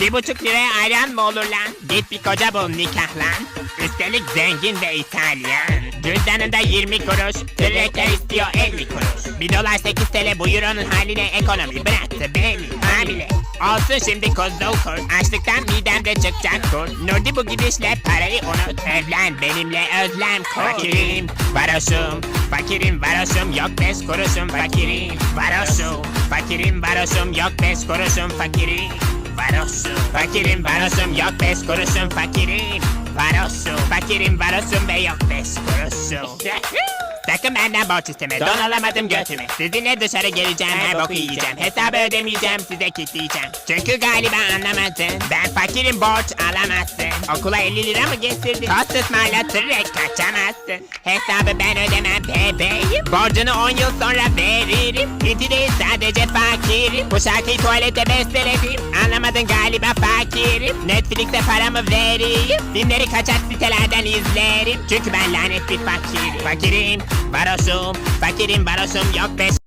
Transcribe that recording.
Bir buçuk liraya ayran mı olur lan? Git bir koca bul nikahlan. Üstelik zengin ve İtalyan. Cüzdanında 20 kuruş, tırrekler istiyor 50 kuruş. Bir dolar 8 TL bu euronun haline ekonomi bıraktı beni hamile. Olsun şimdi kuzul kur, açlıktan midemde çıkacak kur. Nurdi bu gidişle parayı unut, evlen benimle özlem kur. Fakirim, varoşum, fakirim varoşum, yok beş kuruşum fakirim, varoşum. Fakirim varoşum, yok beş kuruşum fakirim. Varoşum, fakirim varoşum, yok beş kuruşum fakirim. Varoşum, fakirim varoşum ve yok beş kuruşum. Sakın benden borç isteme, don alamadım götümü. Sizinle dışarı geleceğim, her boku yiyeceğim. Hesabı ödemeyeceğim, size kilitleyeceğim. Çünkü galiba anlamadın, ben fakirim borç alamazsın. Okula 50 lira mı getirdin? Tost ısmarlatırek kaçamazsın. Hesabı ben ödemem bebeğim. Borcunu 10 yıl sonra veririm. Değil sadece fakirim. Bu şarkıyı tuvalete besteledim. Anlamadın galiba fakirim. Netflix'e paramı vereyim. Filmleri kaçak sitelerden izlerim. Çünkü ben lanet bir fakirim. Fakirim, varoşum, fakirim varoşum yok beş